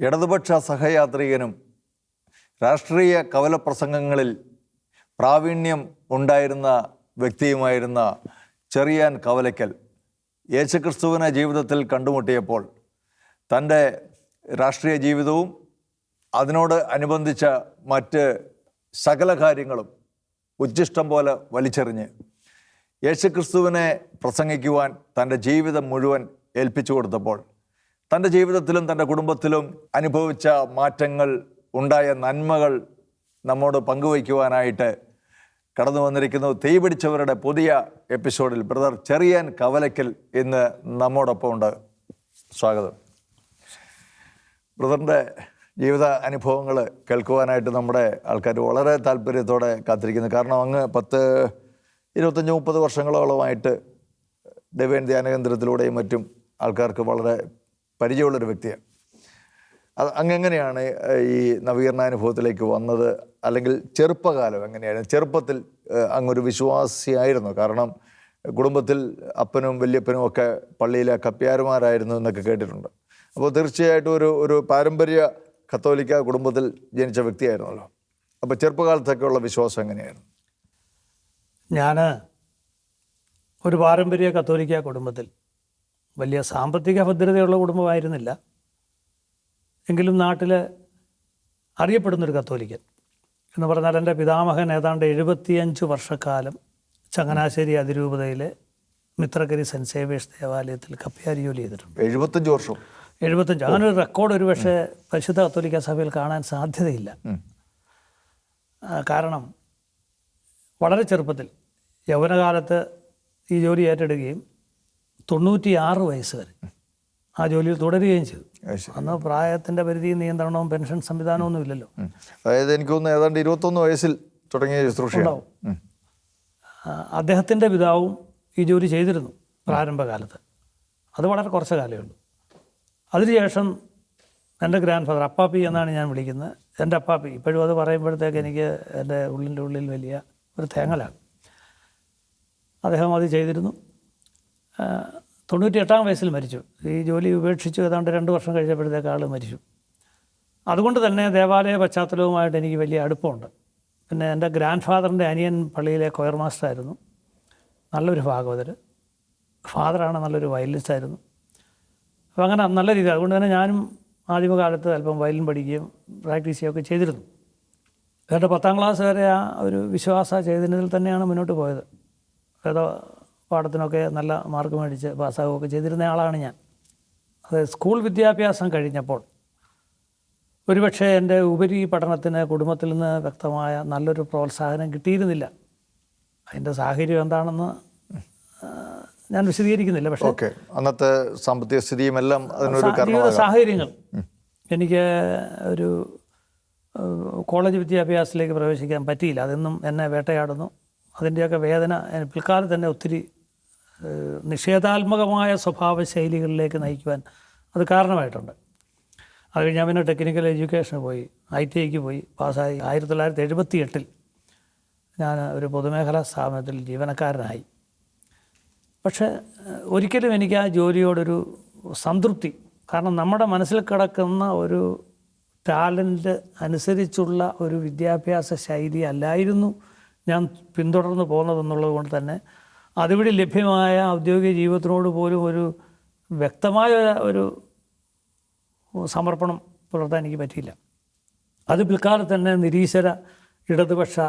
ഇടതുപക്ഷ സഹയാത്രികനും രാഷ്ട്രീയ കവലപ്രസംഗങ്ങളിൽ പ്രാവീണ്യം ഉണ്ടായിരുന്ന വ്യക്തിയുമായിരുന്ന ചെറിയാൻ കവലയ്ക്കൽ യേശുക്രിസ്തുവിനെ ജീവിതത്തിൽ കണ്ടുമുട്ടിയപ്പോൾ തന്റെ രാഷ്ട്രീയ ജീവിതവും അതിനോട് അനുബന്ധിച്ച മറ്റ് സകല കാര്യങ്ങളും ഉച്ഛിഷ്ടം പോലെ വലിച്ചെറിഞ്ഞ് യേശുക്രിസ്തുവിനെ പ്രസംഗിക്കുവാൻ തന്റെ ജീവിതം മുഴുവൻ ഏൽപ്പിച്ചു കൊടുത്തപ്പോൾ തന്റെ ജീവിതത്തിലും തന്റെ കുടുംബത്തിലും അനുഭവിച്ച മാറ്റങ്ങൾ ഉണ്ടായ നന്മകൾ നമ്മോട് പങ്കുവയ്ക്കുവാനായിട്ട് കടന്നു വന്നിരിക്കുന്നു. തീ പിടിച്ചവരുടെ പുതിയ എപ്പിസോഡിൽ ബ്രദർ ചെറിയാൻ കവലക്കൽ ഇന്ന് നമ്മോടൊപ്പം ഉണ്ട് സ്വാഗതം. ബ്രദറിന്റെ ജീവിത അനുഭവങ്ങൾ കേൾക്കുവാനായിട്ട് നമ്മുടെ ആൾക്കാർ വളരെ താല്പര്യത്തോടെ കാത്തിരിക്കുന്നു. കാരണം അങ്ങ് പത്ത് ഇരുപത്തഞ്ച് മുപ്പത് വർഷങ്ങളോളമായിട്ട് ദേവേൻ ധ്യാനകേന്ദ്രത്തിലൂടെയും മറ്റും ആൾക്കാർക്ക് വളരെ പരിചയമുള്ളൊരു വ്യക്തിയാണ്. അത് അങ്ങെങ്ങനെയാണ് ഈ നവീകരണാനുഭവത്തിലേക്ക് വന്നത്? അല്ലെങ്കിൽ ചെറുപ്പകാലം എങ്ങനെയായിരുന്നു? ചെറുപ്പത്തിൽ അങ്ങൊരു വിശ്വാസിയായിരുന്നു. കാരണം കുടുംബത്തിൽ അപ്പനും വല്യപ്പനും ഒക്കെ പള്ളിയിലെ കപ്പ്യാരുമാരായിരുന്നു എന്നൊക്കെ കേട്ടിട്ടുണ്ട്. അപ്പോൾ തീർച്ചയായിട്ടും ഒരു ഒരു പാരമ്പര്യ കത്തോലിക്ക കുടുംബത്തിൽ ജനിച്ച വ്യക്തിയായിരുന്നല്ലോ. അപ്പോൾ ചെറുപ്പകാലത്തൊക്കെയുള്ള വിശ്വാസം എങ്ങനെയായിരുന്നു? ഞാൻ ഒരു പാരമ്പര്യ കത്തോലിക്ക കുടുംബത്തിൽ വലിയ സാമ്പത്തിക ഭദ്രതയുള്ള കുടുംബമായിരുന്നില്ല. എങ്കിലും നാട്ടിൽ അറിയപ്പെടുന്നൊരു കത്തോലിക്കൻ എന്ന് പറഞ്ഞാൽ എന്റെ പിതാമഹൻ ഏതാണ്ട് എഴുപത്തിയഞ്ച് വർഷക്കാലം ചങ്ങനാശ്ശേരി അതിരൂപതയിലെ മിത്രകരി സെന്റ് സേവേഷ് ദേവാലയത്തിൽ കപ്പ്യാരി ജോലി ചെയ്തിട്ടുണ്ട്. എഴുപത്തഞ്ച് വർഷം. എഴുപത്തഞ്ച് അങ്ങനെ ഒരു റെക്കോർഡ് ഒരു പക്ഷേ പരിശുദ്ധ കത്തോലിക്ക സഭയിൽ കാണാൻ സാധ്യതയില്ല. കാരണം വളരെ ചെറുപ്പത്തിൽ യൗവനകാലത്ത് ഈ ജോലി ഏറ്റെടുക്കുകയും തൊണ്ണൂറ്റിയാറ് വയസ്സ് വരെ ആ ജോലിയിൽ തുടരുകയും ചെയ്തു. അന്ന് പ്രായത്തിന്റെ പരിധി നിയന്ത്രണവും പെൻഷൻ സംവിധാനവും സംവിധാനമൊന്നും ഇല്ലല്ലോ. അതായത് എനിക്ക് തോന്നുന്നു ഏതാണ്ട് ഇരുപത്തൊന്ന് വയസ്സിൽ തുടങ്ങിയ ശുശ്രൂഷ. അദ്ദേഹത്തിന്റെ പിതാവും ഈ ജോലി ചെയ്തിരുന്നു പ്രാരംഭകാലത്ത്. അത് വളരെ കുറച്ച് കാലമേ ഉള്ളൂ. അതിനുശേഷം എന്റെ ഗ്രാൻഡ് ഫാദർ അപ്പാപ്പി എന്നാണ് ഞാൻ വിളിക്കുന്നത്. എന്റെ അപ്പാപ്പി ഇപ്പോഴും അത് പറയുമ്പോഴത്തേക്ക് എനിക്ക് എന്റെ ഉള്ളിന്റെ ഉള്ളിൽ വലിയ ഒരു തേങ്ങലാണ്. അദ്ദേഹം അത് ചെയ്തിരുന്നു. ആ, തൊണ്ണൂറ്റി എട്ടാം വയസ്സിൽ മരിച്ചു. ഈ ജോലി ഉപേക്ഷിച്ചു ഏതാണ്ട് രണ്ട് വർഷം കഴിഞ്ഞപ്പോഴത്തേക്ക് ആൾ മരിച്ചു. അതുകൊണ്ട് തന്നെ ദേവാലയ പശ്ചാത്തലവുമായിട്ട് എനിക്ക് വലിയ അടുപ്പമുണ്ട്. പിന്നെ എന്റെ ഗ്രാൻഡ് ഫാദറിന്റെ അനിയൻ പള്ളിയിലെ കൊയർ മാസ്റ്ററായിരുന്നു നല്ലൊരു ഭാഗവതർ ഫാദറാണ് നല്ലൊരു വയലിനിസ്റ്റ് ആയിരുന്നു. അപ്പോൾ അങ്ങനെ നല്ല രീതി അതുകൊണ്ട് തന്നെ ഞാനും ആദ്യമകാലത്ത് അല്പം വയലിൻ പഠിക്കുകയും പ്രാക്ടീസ് ചെയ്യുകയൊക്കെ ചെയ്തിരുന്നു. എന്നിട്ട് പത്താം ക്ലാസ് വരെ ആ ഒരു വിശ്വാസ ചെയ്തതിൽ തന്നെയാണ് മുന്നോട്ട് പോയത്. ഏതോ പാഠത്തിനൊക്കെ നല്ല മാർക്ക് മേടിച്ച് പാസ്സാകുകയൊക്കെ ചെയ്തിരുന്ന ആളാണ് ഞാൻ. അത് സ്കൂൾ വിദ്യാഭ്യാസം കഴിഞ്ഞപ്പോൾ ഒരുപക്ഷെ എന്റെ ഉപരി പഠനത്തിന് കുടുംബത്തിൽ നിന്ന് വ്യക്തമായ നല്ലൊരു പ്രോത്സാഹനം കിട്ടിയിരുന്നില്ല. അതിന്റെ സാഹചര്യം എന്താണെന്ന് ഞാൻ വിശദീകരിക്കുന്നില്ല. പക്ഷേ അന്നത്തെ സാമ്പത്തിക സ്ഥിതിയും എല്ലാം അതിനൊരു സാഹചര്യങ്ങൾ. എനിക്ക് ഒരു കോളേജ് വിദ്യാഭ്യാസത്തിലേക്ക് പ്രവേശിക്കാൻ പറ്റിയില്ല. അതെന്നും എന്നെ വേട്ടയാടുന്നു. അതിന്റെയൊക്കെ വേദന പിൽക്കാലത്ത് തന്നെ ഒത്തിരി നിഷേധാത്മകമായ സ്വഭാവ ശൈലികളിലേക്ക് നയിക്കുവാൻ അത് കാരണമായിട്ടുണ്ട്. അത് കഴിഞ്ഞ് ഞാൻ പിന്നെ ടെക്നിക്കൽ എഡ്യൂക്കേഷന് പോയി ഐ ടി ഐക്ക് പോയി പാസ്സായി. ആയിരത്തി തൊള്ളായിരത്തി എഴുപത്തി എട്ടിൽ ഞാൻ ഒരു പൊതുമേഖലാ സ്ഥാപനത്തിൽ ജീവനക്കാരനായി. പക്ഷേ ഒരിക്കലും എനിക്ക് ആ ജോലിയോടൊരു സംതൃപ്തി കാരണം നമ്മുടെ മനസ്സിൽ കിടക്കുന്ന ഒരു ടാലന്റ് അനുസരിച്ചുള്ള ഒരു വിദ്യാഭ്യാസ ശൈലി അല്ലായിരുന്നു ഞാൻ പിന്തുടർന്ന് പോകുന്നതെന്നുള്ളത് കൊണ്ട് തന്നെ അതുവഴി ലഭ്യമായ ഔദ്യോഗിക ജീവിതത്തിനോട് പോലും ഒരു വ്യക്തമായ ഒരു സമർപ്പണം പുലർത്താൻ എനിക്ക് പറ്റിയില്ല. അത് പിൽക്കാലത്ത് തന്നെ നിരീശ്വര ഇടതുപക്ഷ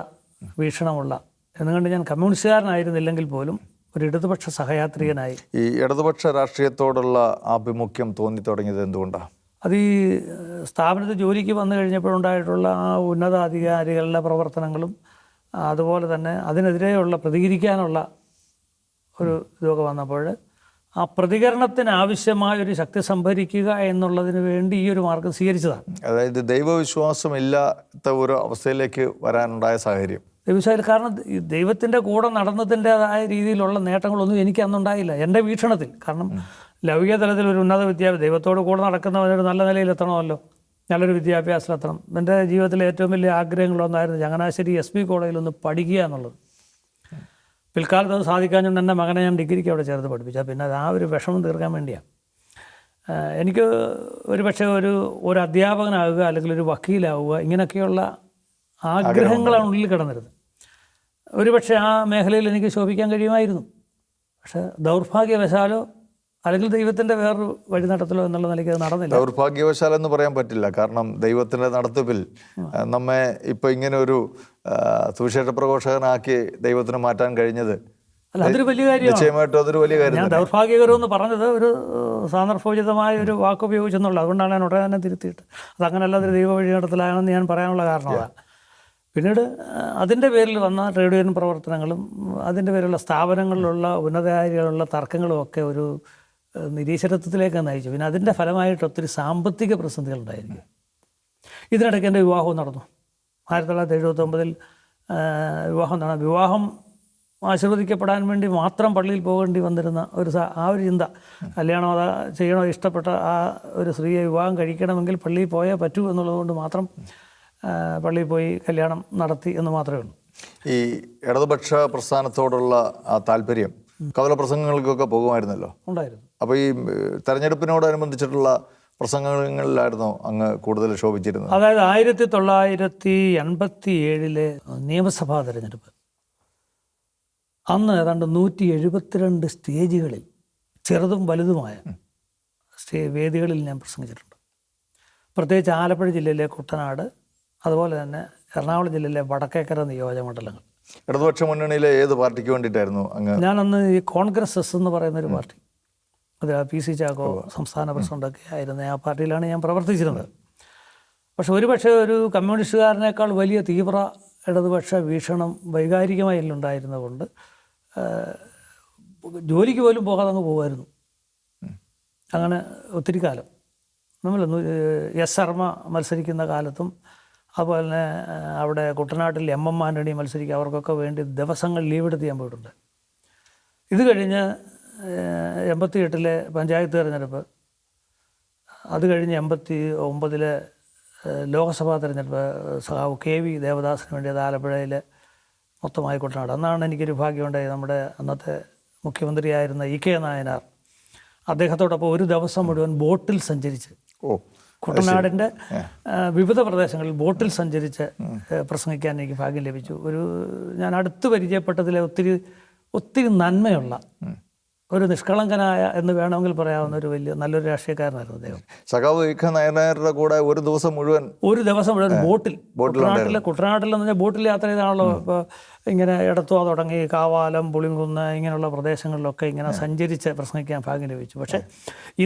വീക്ഷണമുള്ള എന്നുകൊണ്ട് ഞാൻ കമ്മ്യൂണിസ്റ്റുകാരനായിരുന്നില്ലെങ്കിൽ പോലും ഒരു ഇടതുപക്ഷ സഹയാത്രികനായി. ഈ ഇടതുപക്ഷ രാഷ്ട്രീയത്തോടുള്ള ആഭിമുഖ്യം തോന്നി തുടങ്ങിയത് എന്തുകൊണ്ടാണ് അത് ഈ സ്ഥാപനത്തിൽ ജോലിക്ക് വന്നു കഴിഞ്ഞപ്പോഴുണ്ടായിട്ടുള്ള ആ ഉന്നതാധികാരികളുടെ പ്രവർത്തനങ്ങളും അതുപോലെ തന്നെ അതിനെതിരെയുള്ള പ്രതികരിക്കാനുള്ള ഒരു ഇതൊക്കെ വന്നപ്പോൾ ആ പ്രതികരണത്തിന് ആവശ്യമായ ഒരു ശക്തി സംഭരിക്കുക എന്നുള്ളതിന് വേണ്ടി ഈ ഒരു മാർഗം സ്വീകരിച്ചതാണ്. അതായത് ദൈവവിശ്വാസം ഇല്ലാത്ത ഒരു അവസ്ഥയിലേക്ക് വരാനുണ്ടായ സാഹചര്യം. ദൈവവിശ്വാസം കാരണം ദൈവത്തിന്റെ കൂടെ നടന്നതിന്റെതായ രീതിയിലുള്ള നേട്ടങ്ങളൊന്നും എനിക്ക് അന്നുണ്ടായില്ല എന്റെ വീക്ഷണത്തിൽ. കാരണം ലൗകിക തലത്തിൽ ഒരു ഉന്നത വിദ്യാഭ്യാസം ദൈവത്തോട് കൂടെ നടക്കുന്നവനൊരു നല്ല നിലയിൽ എത്തണമല്ലോ നല്ലൊരു വിദ്യാഭ്യാസത്തിലെത്തണം. എന്റെ ജീവിതത്തിലെ ഏറ്റവും വലിയ ആഗ്രഹങ്ങളൊന്നായിരുന്നു ചങ്ങനാശ്ശേരി എസ് പി കോളേജിൽ ഒന്ന് പഠിക്കുക എന്നുള്ളത്. പിൽക്കാലത്ത് അത് സാധിക്കാഞ്ഞുകൊണ്ട് എന്റെ മകനെ ഞാൻ ഡിഗ്രിക്ക് അവിടെ ചേർത്ത് പഠിപ്പിച്ചു. പിന്നെ അത് ആ ഒരു വിഷമം തീർക്കാൻ വേണ്ടിയാണ്. എനിക്ക് ഒരു പക്ഷേ ഒരു ഒരു അധ്യാപകനാവുക അല്ലെങ്കിൽ ഒരു വക്കീലാവുക ഇങ്ങനെയൊക്കെയുള്ള ആഗ്രഹങ്ങളാണ് ഉള്ളിൽ കിടന്നിരുന്നത്. ഒരു പക്ഷേ ആ മേഖലയിൽ എനിക്ക് ശോഭിക്കാൻ കഴിയുമായിരുന്നു. പക്ഷേ ദൗർഭാഗ്യവശാലോ അല്ലെങ്കിൽ ദൈവത്തിന്റെ വേറൊരു വഴി നടത്തലോ എന്നുള്ള നിലയ്ക്ക് അത് നടന്നില്ല. ദൗർഭാഗ്യവശാൽ എന്ന് പറയാൻ പറ്റില്ല. കാരണം ദൈവത്തിന്റെ നടത്തിപ്പിൽ നമ്മെ ഇപ്പൊ ഇങ്ങനെ ഒരു സുവിശേഷ പ്രഘോഷകനാക്കി ദൈവത്തിന് മാറ്റാൻ കഴിഞ്ഞത്. അല്ല അതൊരു വലിയ കാര്യമാണ്. നിശ്ചയമായിട്ടും അതൊരു വലിയ കാര്യം ഞാൻ തന്നെ. ദൗർഭാഗ്യകരം എന്ന് പറഞ്ഞത് ഒരു സാന്ദർഭോചിതമായ ഒരു വാക്ക് ഉപയോഗിച്ചെന്നുള്ളത് അതുകൊണ്ടാണ് ഞാൻ ഉടനെ തന്നെ തിരുത്തിയിട്ട്. അതങ്ങനല്ല അതൊരു ദൈവ വഴി നടത്തലാണെന്ന് ഞാൻ പറയാനുള്ള കാരണം അതാണ് പിന്നീട് അതിന്റെ പേരിൽ വന്ന ട്രേഡ് യൂണിയൻ പ്രവർത്തനങ്ങളും അതിന്റെ പേരിലുള്ള സ്ഥാപനങ്ങളിലുള്ള ഉന്നതാധികാരികളുള്ള തർക്കങ്ങളും ഒക്കെ ഒരു നിരീശ്വരത്വത്തിലേക്ക് നയിച്ചു. പിന്നെ അതിന്റെ ഫലമായിട്ട് ഒത്തിരി സാമ്പത്തിക പ്രതിസന്ധികൾ ഉണ്ടായിരിക്കും ഇതിനിടയ്ക്ക് എന്റെ വിവാഹവും നടന്നു. ആയിരത്തി തൊള്ളായിരത്തി എഴുപത്തൊമ്പതിൽ വിവാഹം നടന്നു വിവാഹം ആശീർവദിക്കപ്പെടാൻ വേണ്ടി മാത്രം പള്ളിയിൽ പോകേണ്ടി വന്നിരുന്ന ഒരു സ- ആ ഒരു ചിന്ത കല്യാണം അത് ചെയ്യണോ ഇഷ്ടപ്പെട്ട ആ ഒരു സ്ത്രീയെ വിവാഹം കഴിക്കണമെങ്കിൽ പള്ളിയിൽ പോയേ പറ്റൂ എന്നുള്ളതുകൊണ്ട് മാത്രം പള്ളിയിൽ പോയി കല്യാണം നടത്തി എന്ന് മാത്രമേ ഉള്ളൂ. ഈ ഇടതുപക്ഷ പ്രസ്ഥാനത്തോടുള്ള ആ താല്പര്യം കവല പ്രസംഗങ്ങൾക്കൊക്കെ പോകുമായിരുന്നല്ലോ? ഉണ്ടായിരുന്നു. അപ്പോൾ ഈ തെരഞ്ഞെടുപ്പിനോടനുബന്ധിച്ചിട്ടുള്ള പ്രസംഗങ്ങളിലായിരുന്നു അങ്ങ് കൂടുതൽ ശോഭിച്ചിരുന്നത്. അതായത് ആയിരത്തി തൊള്ളായിരത്തി എൺപത്തി ഏഴിലെ നിയമസഭാ തെരഞ്ഞെടുപ്പ്. അന്ന് ഏതാണ്ട് നൂറ്റി എഴുപത്തിരണ്ട് സ്റ്റേജുകളിൽ ചെറുതും വലുതുമായ സ്റ്റേ വേദികളിൽ ഞാൻ പ്രസംഗിച്ചിട്ടുണ്ട്. പ്രത്യേകിച്ച് ആലപ്പുഴ ജില്ലയിലെ കുട്ടനാട് അതുപോലെ തന്നെ എറണാകുളം ജില്ലയിലെ വടക്കേക്കര നിയോജക മണ്ഡലങ്ങൾ. ഇടതുപക്ഷ മുന്നണിയിലെ ഏത് പാർട്ടിക്ക് വേണ്ടിയിട്ടായിരുന്നു അങ്ങ്? ഞാനന്ന് ഈ കോൺഗ്രസ് എസ് എന്ന് പറയുന്ന ഒരു പാർട്ടി. അത് പി സി ചാക്കോ സംസ്ഥാന പ്രസിഡന്റൊക്കെ ആയിരുന്ന. ആ പാർട്ടിയിലാണ് ഞാൻ പ്രവർത്തിച്ചിരുന്നത്. പക്ഷെ ഒരുപക്ഷെ ഒരു കമ്മ്യൂണിസ്റ്റുകാരനേക്കാൾ വലിയ തീവ്ര ഇടതുപക്ഷ വീക്ഷണം വൈകാരികമായി ഉണ്ടായിരുന്നതുകൊണ്ട് ജോലിക്ക് പോലും പോകാതെ അങ്ങ് പോകുമായിരുന്നു അങ്ങനെ ഒത്തിരി കാലം. നമ്മൾ എസ് ശർമ്മ മത്സരിക്കുന്ന കാലത്തും അതുപോലെ തന്നെ അവിടെ കുട്ടനാട്ടിൽ എം എം ആന്റണി മത്സരിക്കുക അവർക്കൊക്കെ വേണ്ടി ദിവസങ്ങൾ ലീവ് എടുത്ത് ഞാൻ പോയിട്ടുണ്ട്. ഇത് കഴിഞ്ഞ് എൺപത്തി എട്ടിലെ പഞ്ചായത്ത് തിരഞ്ഞെടുപ്പ് അത് കഴിഞ്ഞ് എൺപത്തി ഒമ്പതിലെ ലോക്സഭാ തിരഞ്ഞെടുപ്പ് സഹാവ് കെ വി ദേവദാസിന് വേണ്ടി അത് ആലപ്പുഴയിൽ മൊത്തമായി കുട്ടനാട് അന്നാണ് എനിക്കൊരു ഭാഗ്യമുണ്ടായി നമ്മുടെ അന്നത്തെ മുഖ്യമന്ത്രിയായിരുന്ന ഇ കെ നായനാർ അദ്ദേഹത്തോടൊപ്പം ഒരു ദിവസം മുഴുവൻ ബോട്ടിൽ സഞ്ചരിച്ച് ഓ കുട്ടനാടിന്റെ വിവിധ പ്രദേശങ്ങളിൽ ബോട്ടിൽ സഞ്ചരിച്ച് പ്രസംഗിക്കാൻ എനിക്ക് ഭാഗ്യം ലഭിച്ചു. ഒരു ഞാൻ അടുത്ത് പരിചയപ്പെട്ടതിലെ ഒത്തിരി ഒത്തിരി നന്മയുള്ള ഒരു നിഷ്കളങ്കനായ എന്ന് വേണമെങ്കിൽ പറയാവുന്ന ഒരു വലിയ നല്ലൊരു രാഷ്ട്രീയക്കാരനായിരുന്നു അദ്ദേഹം. സഖാവ് ഇഖ നായനാരുടെ കൂടെ ഒരു ദിവസം മുഴുവൻ ഒരു ദിവസം മുഴുവൻ ബോട്ടിൽ കുട്ടനാട്ടിൽ കുട്ടനാട്ടിൽ എന്ന് പറഞ്ഞാൽ ബോട്ടിൽ യാത്ര ചെയ്താണല്ലോ ഇപ്പോൾ ഇങ്ങനെ എടത്തുവ തുടങ്ങി കാവാലം പുളിങ്കുന്ന് ഇങ്ങനെയുള്ള പ്രദേശങ്ങളിലൊക്കെ ഇങ്ങനെ സഞ്ചരിച്ച് പ്രസംഗിക്കാൻ ഭാഗ്യം ലഭിച്ചു പക്ഷേ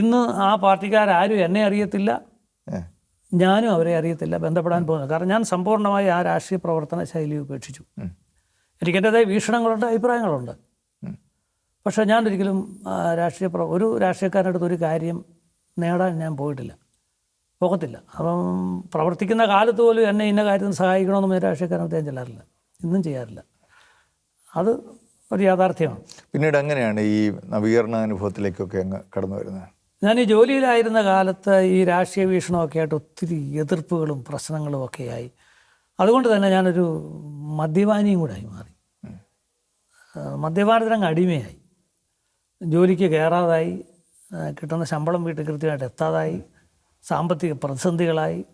ഇന്ന് ആ പാർട്ടിക്കാരും എന്നെ അറിയത്തില്ല. ഞാനും അവരെ അറിയത്തില്ല ബന്ധപ്പെടാൻ പോകുന്നത് കാരണം ഞാൻ സമ്പൂർണമായി ആ രാഷ്ട്രീയ പ്രവർത്തന ശൈലി ഉപേക്ഷിച്ചു. എനിക്ക് എന്റെതായ വീക്ഷണങ്ങളുണ്ട് അഭിപ്രായങ്ങളുണ്ട്. പക്ഷേ ഞാൻ ഒരിക്കലും രാഷ്ട്രീയ പ്ര ഒരു രാഷ്ട്രീയക്കാരുടെ അടുത്ത് ഒരു കാര്യം നേടാൻ ഞാൻ പോയിട്ടില്ല. പോകത്തില്ല. അപ്പം പ്രവർത്തിക്കുന്ന കാലത്ത് പോലും എന്നെ ഇന്ന കാര്യത്തിന് സഹായിക്കണമെന്ന് രാഷ്ട്രീയക്കാരനടുത്ത് ഞാൻ ചെല്ലാറില്ല. ഇന്നും ചെയ്യാറില്ല. അത് ഒരു യാഥാർത്ഥ്യമാണ്. പിന്നീട് അങ്ങനെയാണ് ഈ നവീകരണ അനുഭവത്തിലേക്കൊക്കെ അങ്ങ് കടന്നു വരുന്നത്? ഞാൻ ഈ ജോലിയിലായിരുന്ന കാലത്ത് ഈ രാഷ്ട്രീയ വീക്ഷണമൊക്കെ ആയിട്ട് ഒത്തിരി എതിർപ്പുകളും പ്രശ്നങ്ങളും ഒക്കെയായി. അതുകൊണ്ട് തന്നെ ഞാനൊരു മദ്യപാനിയും കൂടെ ആയി മാറി. മദ്യപാനത്തിനങ്ങ് അടിമയായി. ജോലിക്ക് കയറാതായി കിട്ടുന്ന ശമ്പളം വീട്ടിൽ കൃത്യമായിട്ട് എത്താതായി സാമ്പത്തിക പ്രതിസന്ധികളായി.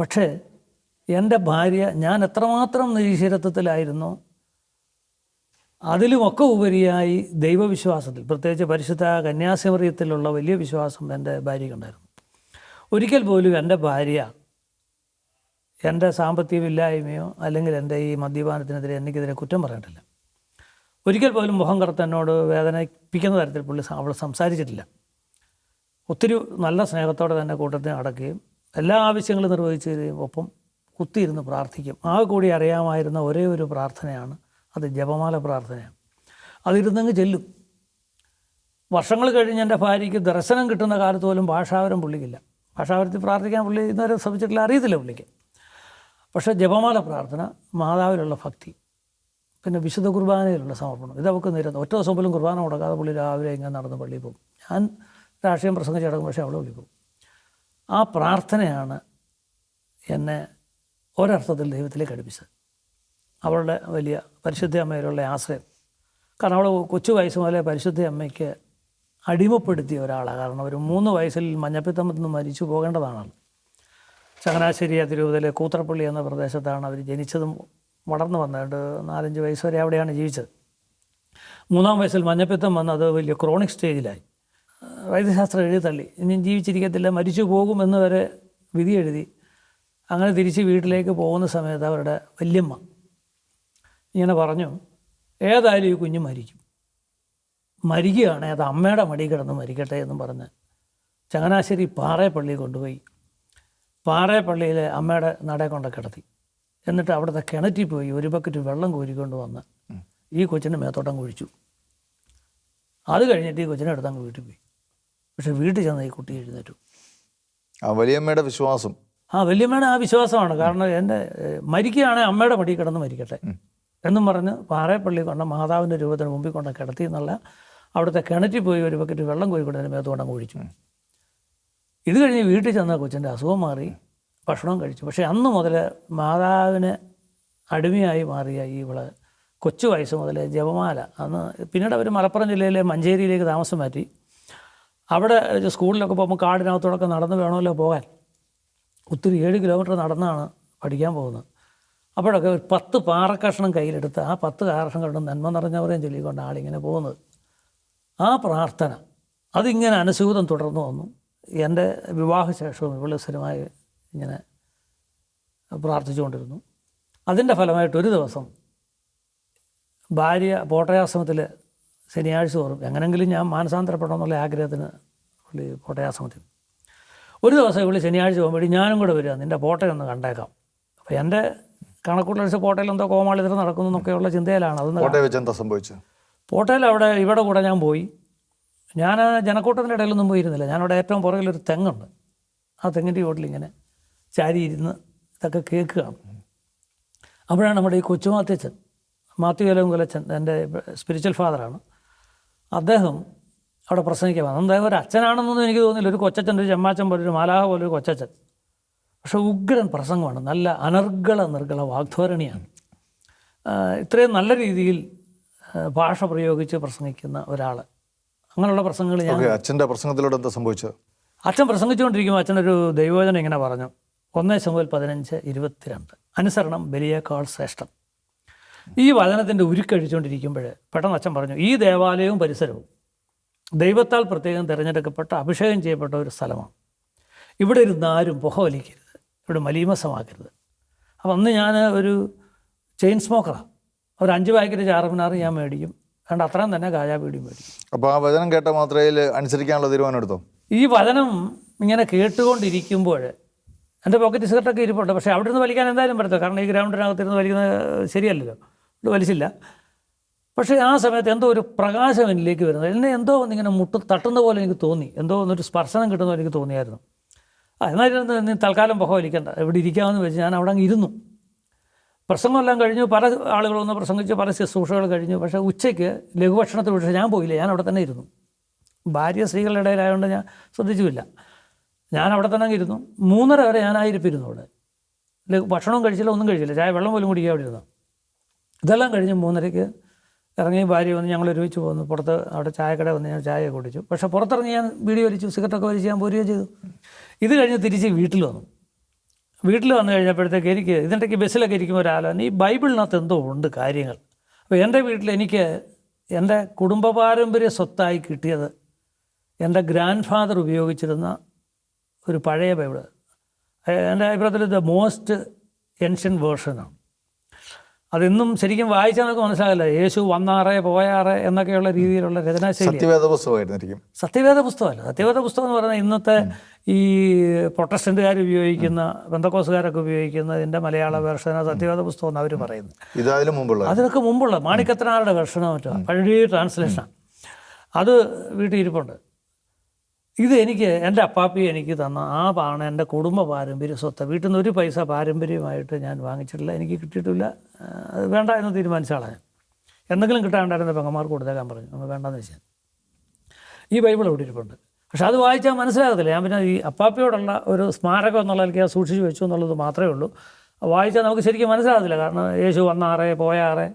പക്ഷേ എന്റെ ഭാര്യ ഞാൻ എത്രമാത്രം നിരീശ്വരത്വത്തിലായിരുന്നോ അതിലുമൊക്കെ ഉപരിയായി ദൈവവിശ്വാസത്തിൽ പ്രത്യേകിച്ച് പരിശുദ്ധ കന്യാസിമറിയത്തിലുള്ള വലിയ വിശ്വാസം എന്റെ ഭാര്യയ്ക്കുണ്ടായിരുന്നു. ഒരിക്കൽ പോലും എന്റെ ഭാര്യ എന്റെ സാമ്പത്തികമില്ലായ്മയോ അല്ലെങ്കിൽ എന്റെ ഈ മദ്യപാനത്തിനെതിരെ എനിക്കെതിരെ കുറ്റം പറഞ്ഞിട്ടില്ല. ഒരിക്കൽ പോലും മുഖം കറുത്ത് എന്നോട് വേദനിപ്പിക്കുന്ന തരത്തിൽ പുള്ളി അവൾ സംസാരിച്ചിട്ടില്ല. ഒത്തിരി നല്ല സ്നേഹത്തോടെ തന്നെ കൂട്ടത്തിന് അടക്കുകയും എല്ലാ ആവശ്യങ്ങളും നിർവഹിച്ചു തരികയും ഒപ്പം കുത്തിയിരുന്ന് പ്രാർത്ഥിക്കും. ആ കൂടി അറിയാമായിരുന്ന ഒരേ ഒരു പ്രാർത്ഥനയാണ്. അത് ജപമാല പ്രാർത്ഥനയാണ്. അതിരുന്നങ്ങ് ചെല്ലും. വർഷങ്ങൾ കഴിഞ്ഞ് എന്റെ ഭാര്യയ്ക്ക് ദർശനം കിട്ടുന്ന കാലത്ത് പോലും ഭാഷാവരം പുള്ളിക്കില്ല. ഭാഷാവരത്തിൽ പ്രാർത്ഥിക്കാൻ പുള്ളി ഇന്നുവരെ ശ്രമിച്ചിട്ടില്ല അറിയത്തില്ല പുള്ളിക്ക്. പക്ഷേ ജപമാല പ്രാർത്ഥന മാതാവിലുള്ള ഭക്തി പിന്നെ വിശുദ്ധ കുർബാനയിലുള്ള സമർപ്പണം. ഇതൊക്കെ നിരന്തരം ഒറ്റ ദിവസം പോലും കുർബാന മുടക്കാതെ പുള്ളി രാവിലെ ഇങ്ങനെ നടന്ന് പള്ളിയിൽ പോകും. ഞാൻ രാഷ്ട്രീയം പ്രസംഗിച്ച് പക്ഷേ അവളെ വിളിക്കും. ആ പ്രാർത്ഥനയാണ് എന്നെ ഒരർത്ഥത്തിൽ ദൈവത്തിലേക്ക് അടുപ്പിച്ചത്. അവളുടെ വലിയ പരിശുദ്ധ അമ്മയിലുള്ള ആശ്രയം. കാരണം അവൾ കൊച്ചു വയസ്സ് മുതലേ പരിശുദ്ധ അമ്മയ്ക്ക് അടിമപ്പെടുത്തിയ ഒരാളാണ്. കാരണം ഒരു മൂന്ന് വയസ്സിൽ മഞ്ഞപ്പിത്തം നിന്ന് മരിച്ചു പോകേണ്ടതാണല്ലോ ചങ്ങനാശ്ശേരി തിരുവതിലെ കൂത്രപ്പള്ളി എന്ന പ്രദേശത്താണ് അവർ ജനിച്ചതും വളർന്നു വന്നത് നാലഞ്ച് വയസ്സ് വരെ അവിടെയാണ് ജീവിച്ചത്. മൂന്നാം വയസ്സിൽ മഞ്ഞപ്പിത്തം വന്ന് അത് വലിയ ക്രോണിക് സ്റ്റേജിലായി വൈദ്യശാസ്ത്രം എഴുതി തള്ളി. ഇനി ജീവിച്ചിരിക്കത്തില്ല മരിച്ചു പോകുമെന്ന് വരെ വിധി എഴുതി. അങ്ങനെ തിരിച്ച് വീട്ടിലേക്ക് പോകുന്ന സമയത്ത് അവരുടെ വല്യമ്മ ഇങ്ങനെ പറഞ്ഞു ഏതായാലും ഈ കുഞ്ഞ് മരിക്കും. മരിക്കുകയാണ് അത് അമ്മയുടെ മടി കിടന്ന് മരിക്കട്ടെ എന്നും പറഞ്ഞ് ചങ്ങനാശ്ശേരി പാറേപ്പള്ളി കൊണ്ടുപോയി. പാറേപ്പള്ളിയിലെ അമ്മയുടെ നടയെ കൊണ്ട് കിടത്തി എന്നിട്ട് അവിടുത്തെ കിണറ്റിൽ പോയി ഒരു ബക്കറ്റ് വെള്ളം കോരിക്കൊണ്ട് വന്ന് ഈ കൊച്ചിന്റെ മേത്തോട്ടം കുഴിച്ചു. അത് കഴിഞ്ഞിട്ട് ഈ കൊച്ചിനെ എടുത്തങ്ങ് വീട്ടിൽ പോയി. പക്ഷെ വീട്ടിൽ ചെന്ന ഈ കുട്ടി എഴുന്നേറ്റു. ആ വലിയമ്മയുടെ വിശ്വാസം. ആ വലിയമ്മയുടെ ആ വിശ്വാസമാണ്. കാരണം എന്റെ മരിക്കുകയാണെങ്കിൽ അമ്മയുടെ മടി കിടന്ന് മരിക്കട്ടെ എന്നും പറഞ്ഞ് പാറേപ്പള്ളി കൊണ്ട മാതാവിന്റെ രൂപത്തിന് മുമ്പിൽ കൊണ്ട കിടത്തി എന്നുള്ള അവിടുത്തെ കിണറ്റിൽ പോയി ഒരു ബക്കറ്റ് വെള്ളം കോരിക്കൊണ്ട് അതിന് മേത്തോട്ടം കുഴിച്ചു. ഇത് കഴിഞ്ഞ് വീട്ടിൽ ചെന്ന കൊച്ചിന്റെ അസുഖം മാറി. ഭക്ഷണം കഴിച്ചു. പക്ഷേ അന്ന് മുതൽ മാതാവിന് അടിമയായി മാറിയ ഈ ഇവൾ കൊച്ചു വയസ്സ് മുതൽ ജപമാല. അന്ന് പിന്നീട് അവർ മലപ്പുറം ജില്ലയിലെ മഞ്ചേരിയിലേക്ക് താമസം മാറ്റി. അവിടെ സ്കൂളിലൊക്കെ പോകുമ്പോൾ കാടിനകത്തോടൊക്കെ നടന്ന് വേണമല്ലോ പോകാൻ. ഒത്തിരി ഏഴ് കിലോമീറ്റർ നടന്നാണ് പഠിക്കാൻ പോകുന്നത്. അപ്പോഴൊക്കെ ഒരു പത്ത് പാറക്കഷ്ണം കയ്യിലെടുത്ത് ആ പത്ത് കാർഷണം കൊണ്ട് നന്മ നിറഞ്ഞവരെയും ചൊല്ലിക്കൊണ്ട് ആളിങ്ങനെ പോകുന്നത്. ആ പ്രാർത്ഥന അതിങ്ങനെ അനുസൂതം തുടർന്നു വന്നു. എന്റെ വിവാഹശേഷവും ഇവൾ സ്ഥിരമായി ഇങ്ങനെ പ്രാർത്ഥിച്ചുകൊണ്ടിരുന്നു. അതിന്റെ ഫലമായിട്ട് ഒരു ദിവസം ഭാര്യ പോട്ടയാശ്രമത്തിൽ ശനിയാഴ്ച തോറും എങ്ങനെങ്കിലും ഞാൻ മാനസാന്തരപ്പെടണം എന്നുള്ള ആഗ്രഹത്തിന് പുള്ളി പോട്ടയാശ്രമത്തിൽ. ഒരു ദിവസം പുള്ളി ശനിയാഴ്ച പോകുമ്പോഴേ ഞാനും കൂടെ വരിക നിന്റെ പോട്ടയൊന്ന് കണ്ടേക്കാം. അപ്പോൾ എന്റെ കണക്കൂട്ടലടിച്ച് പോട്ടയിൽ എന്തോ കോമാളിതരം നടക്കുന്നു എന്നൊക്കെയുള്ള ചിന്തയിലാണ് അതെന്ന് വെച്ച് എന്താ സംഭവിച്ചത്? പോട്ടയിൽ അവിടെ ഇവിടെ കൂടെ ഞാൻ പോയി. ഞാൻ ആ ജനക്കൂട്ടത്തിന്റെ ഇടയിലൊന്നും പോയിരുന്നില്ല. ഞാനവിടെ ഏറ്റവും പുറകിലൊരു തെങ്ങുണ്ട്. ആ തെങ്ങിന്റെ ചോട്ടിൽ ഇങ്ങനെ ചാരി ഇരുന്ന് ഇതൊക്കെ കേൾക്കുകയാണ് അപ്പോഴാണ് നമ്മുടെ ഈ കൊച്ചുമാത്യച്ചൻ മാത്യു കുലച്ചൻ എന്റെ സ്പിരിച്വൽ ഫാദറാണ് അദ്ദേഹം അവിടെ പ്രസംഗിക്കാൻ വന്നു. എന്തായാലും ഒരു അച്ഛനാണെന്നൊന്നും എനിക്ക് തോന്നില്ല ഒരു കൊച്ചച്ഛൻ ഒരു ചെമ്മാച്ചൻ പോലെ ഒരു മാലാഹ പോലെ ഒരു കൊച്ചച്ഛൻ. പക്ഷെ ഉഗ്രൻ പ്രസംഗമാണ്. നല്ല അനർഗള നിർഗള വാഗ്ധോരണിയാണ്. ഇത്രയും നല്ല രീതിയിൽ ഭാഷ പ്രയോഗിച്ച് പ്രസംഗിക്കുന്ന ഒരാൾ അങ്ങനെയുള്ള പ്രസംഗങ്ങൾ ഞാൻ അച്ഛന്റെ പ്രസംഗത്തിലൂടെ എന്താ സംഭവിച്ചത്? അച്ഛൻ പ്രസംഗിച്ചുകൊണ്ടിരിക്കുമ്പോൾ അച്ഛനൊരു ദൈവവചനം ഇങ്ങനെ പറഞ്ഞു. ഒന്നേ ശമുവൽ പതിനഞ്ച് ഇരുപത്തിരണ്ട്. അനുസരണം ബലിയേക്കാൾ ശ്രേഷ്ഠം. ഈ വചനത്തിന്റെ ഉരുക്കഴിച്ചുകൊണ്ടിരിക്കുമ്പോൾ പെട്ടെന്ന് അച്ഛൻ പറഞ്ഞു ഈ ദേവാലയവും പരിസരവും ദൈവത്താൽ പ്രത്യേകം തിരഞ്ഞെടുക്കപ്പെട്ട അഭിഷേകം ചെയ്യപ്പെട്ട ഒരു സ്ഥലമാണ്. ഇവിടെ ഇരുന്ന് ആരും പുക വലിക്കരുത്. ഇവിടെ മലീമസമാക്കരുത്. അപ്പം അന്ന് ഞാൻ ഒരു ചെയിൻ സ്മോക്കറാണ് ഒരു അഞ്ച് പാക്കറ്റ് ചാർമിനാർ ഞാൻ മേടിക്കും. അതുകൊണ്ട് അത്രയും തന്നെ കാജാ പീടിയും മേടിക്കും. അപ്പോൾ ആ വചനം കേട്ട മാത്രയിൽ അനുസരിക്കാനുള്ള തീരുമാനം എടുത്തോ? ഈ വചനം ഇങ്ങനെ കേട്ടുകൊണ്ടിരിക്കുമ്പോൾ എന്റെ പോക്കറ്റ് സിഗരറ്റൊക്കെ ഇരിപ്പുണ്ട്. പക്ഷേ അവിടെ നിന്ന് വലിക്കാൻ എന്തായാലും പറ്റത്തില്ല. കാരണം ഈ ഗ്രൗണ്ടിനകത്ത് ഇരുന്ന് വലിക്കുന്നത് ശരിയല്ലല്ലോ. അതുകൊണ്ട് വലിച്ചില്ല. പക്ഷേ ആ സമയത്ത് എന്തോ ഒരു പ്രകാശം എന്നിലേക്ക് വരുന്നത് എന്നെ എന്തോ ഒന്നിങ്ങനെ മുട്ട് തട്ടുന്ന പോലെ എനിക്ക് തോന്നി. എന്തോ ഒന്നൊരു സ്പർശനം കിട്ടുന്ന പോലെ എനിക്ക് തോന്നിയായിരുന്നു. ആ എന്നാലും നീ തൽക്കാലം പുക വലിക്കണ്ട എവിടെ ഇരിക്കാമെന്ന് വെച്ച് ഞാൻ അവിടെ അങ്ങ് ഇരുന്നു. പ്രസംഗമെല്ലാം കഴിഞ്ഞു. പല ആളുകളൊന്ന് പ്രസംഗിച്ചു. പല ശുശ്രൂഷകൾ കഴിഞ്ഞു. പക്ഷേ ഉച്ചയ്ക്ക് ലഘുഭക്ഷണത്തിൽ വിളിച്ച് ഞാൻ പോയില്ല. ഞാൻ അവിടെ തന്നെ ഇരുന്നു. ഭാര്യ സ്ത്രീകളുടെ ഇടയിലായതുകൊണ്ട് ഞാൻ ശ്രദ്ധിച്ചുമില്ല. ഞാൻ അവിടെ തന്നെ ഇരുന്നു. മൂന്നര വരെ ഞാൻ അവിടെ. ലഘു ഭക്ഷണവും കഴിച്ചില്ല ഒന്നും കഴിച്ചില്ല. ചായ വെള്ളം പോലും കുടിക്കുക അവിടെ ഇരുന്നു. ഇതെല്ലാം കഴിഞ്ഞ് മൂന്നരയ്ക്ക് ഇറങ്ങി ഭാര്യ വന്ന് ഞങ്ങൾ ഒരുമിച്ച് പോന്നു. പുറത്ത് അവിടെ ചായക്കട വന്ന് ഞാൻ ചായ കുടിച്ചു. പക്ഷേ പുറത്തിറങ്ങി ഞാൻ വീഡിയോ വലിച്ചു സിഗരറ്റൊക്കെ വലിച്ച് ഞാൻ പോരുകയും ചെയ്തു. ഇത് കഴിഞ്ഞ് തിരിച്ച് വീട്ടിൽ വന്നു. വീട്ടിൽ വന്നു കഴിഞ്ഞപ്പോഴത്തേക്ക് എനിക്ക് ഇതിന്റെക്ക് ബസ്സിലൊക്കെ ഇരിക്കുമ്പോൾ ഒരാലോചന ഈ ബൈബിളിനകത്ത് എന്തോ ഉണ്ട് കാര്യങ്ങൾ. അപ്പോൾ എന്റെ വീട്ടിൽ എനിക്ക് എന്റെ കുടുംബ പാരമ്പര്യ സ്വത്തായി കിട്ടിയത് എന്റെ ഗ്രാൻഡ് ഫാദർ ഉപയോഗിച്ചിരുന്ന ഒരു പഴയ ബൈബിൾ എന്റെ അഭിപ്രായത്തിൽ ദ മോസ്റ്റ് എൻഷ്യൻ വേർഷനാണ് അതിന്നും ശരിക്കും വായിച്ചാൽ നമുക്ക് മനസ്സിലാകില്ല യേശു വന്നാറേ പോയാറേ എന്നൊക്കെയുള്ള രീതിയിലുള്ള രചനാശൈലി. സത്യവേദ പുസ്തകമായിരുന്നിരിക്കും സത്യവേദ പുസ്തകമല്ല സത്യവേദ പുസ്തകം എന്ന് പറയുന്നത് ഇന്നത്തെ ഈ പ്രൊട്ടസ്റ്റന്റുകാർ ഉപയോഗിക്കുന്ന ബന്ധക്കോസുകാരൊക്കെ ഉപയോഗിക്കുന്ന ഇതിന്റെ മലയാള വേർഷന സത്യവേദ പുസ്തകം എന്ന് അവർ പറയുന്നത്. മുമ്പുള്ള. അതിനൊക്കെ മുമ്പുള്ള മാണിക്കത്തനാരുടെ വേർഷനോ മറ്റോ. പഴയ ട്രാൻസ്ലേഷനാണ് അത് വീട്ടിൽ ഇരിപ്പുണ്ട്. ഇത് എനിക്ക് എന്റെ അപ്പാപ്പി എനിക്ക് തന്ന ആ പാണ എന്റെ കുടുംബ പാരമ്പര്യ സ്വത്ത് വീട്ടിൽ നിന്ന് ഒരു പൈസ പാരമ്പര്യമായിട്ട് ഞാൻ വാങ്ങിച്ചിട്ടില്ല എനിക്ക് കിട്ടിയിട്ടില്ല. അത് വേണ്ട എന്ന് തീരുമാനിച്ച ആളാണ് ഞാൻ. എന്തെങ്കിലും കിട്ടാണ്ടായിരുന്ന പെങ്ങന്മാർക്ക് കൊടുത്തേക്കാൻ പറഞ്ഞു. നമ്മൾ വേണ്ടെന്ന് വെച്ചാൽ ഈ ബൈബിൾ ഇവിടെ ഇരിപ്പുണ്ട്? പക്ഷെ അത് വായിച്ചാൽ മനസ്സിലാകത്തില്ല. ഞാൻ പിന്നെ ഈ അപ്പാപ്പിയോടുള്ള ഒരു സ്മാരകം എന്നുള്ള എനിക്ക് സൂക്ഷിച്ചു വെച്ചു എന്നുള്ളത് മാത്രമേ ഉള്ളൂ. വായിച്ചാൽ നമുക്ക് ശരിക്കും മനസ്സിലാകത്തില്ല. കാരണം യേശു വന്നാറേ പോയാറേ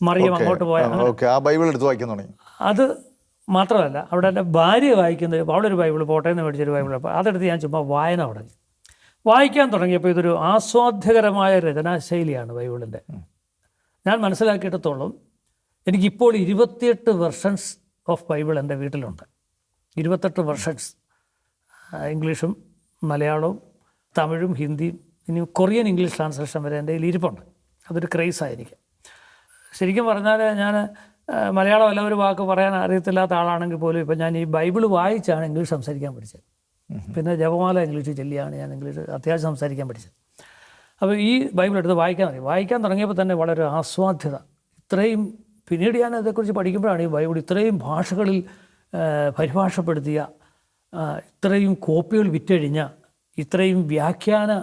മറിയം അങ്ങോട്ട് പോയ ആ ബൈബിൾ എടുത്ത് വായിക്കാൻ തുടങ്ങി. അത് മാത്രമല്ല അവിടെ എന്റെ ഭാര്യ വായിക്കുന്ന അവളൊരു ബൈബിൾ കോട്ടയം നിന്ന് മേടിച്ചൊരു ബൈബിൾ അപ്പോൾ അതെടുത്ത് ഞാൻ ചുമ്മാ വായന തുടങ്ങി. വായിക്കാൻ തുടങ്ങിയപ്പോൾ ഇതൊരു ആസ്വാദ്യകരമായ രചനാശൈലിയാണ് ബൈബിളിന്റെ. ഞാൻ മനസ്സിലാക്കിയിടത്തോളം എനിക്കിപ്പോൾ ഇരുപത്തിയെട്ട് വെർഷൻസ് ഓഫ് ബൈബിൾ എന്റെ വീട്ടിലുണ്ട്. ഇരുപത്തെട്ട് വെർഷൻസ് ഇംഗ്ലീഷും മലയാളവും തമിഴും ഹിന്ദിയും ഇനി കൊറിയൻ ഇംഗ്ലീഷ് ട്രാൻസ്ലേഷൻ വരെ എന്റെ കയ്യിൽ ഇരിപ്പുണ്ട്. അതൊരു ക്രേസായിരിക്കും. ശരിക്കും പറഞ്ഞാൽ ഞാൻ മലയാളം അല്ല ഒരു വാക്ക് പറയാൻ അറിയത്തില്ലാത്ത ആളാണെങ്കിൽ പോലും ഇപ്പം ഞാൻ ഈ ബൈബിൾ വായിച്ചാണ് ഇംഗ്ലീഷ് സംസാരിക്കാൻ പഠിച്ചത്. പിന്നെ ജപമാല ഇംഗ്ലീഷ് ചൊല്ലിയാണ് ഞാൻ ഇംഗ്ലീഷ് അത്യാവശ്യം സംസാരിക്കാൻ പഠിച്ചത്. അപ്പോൾ ഈ ബൈബിൾ എടുത്ത് വായിക്കാൻ അറിയാം. വായിക്കാൻ തുടങ്ങിയപ്പോൾ തന്നെ വളരെ ആസ്വാദ്യത. ഇത്രയും പിന്നീട് ഞാൻ അതേക്കുറിച്ച് പഠിക്കുമ്പോഴാണ് ഈ ബൈബിൾ ഇത്രയും ഭാഷകളിൽ പരിഭാഷപ്പെടുത്തിയ ഇത്രയും കോപ്പികൾ വിറ്റഴിഞ്ഞ ഇത്രയും വ്യാഖ്യാന